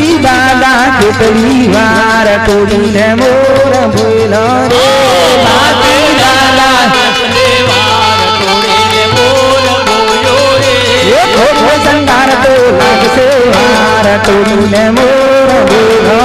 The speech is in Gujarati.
બાપી દાદા કેટલી વાર તોડીને મોર ભૂલો રે. બાપી દાદા એ ખોટો સંગાર તો લાગશે વાર તોડીને મોર ભૂલો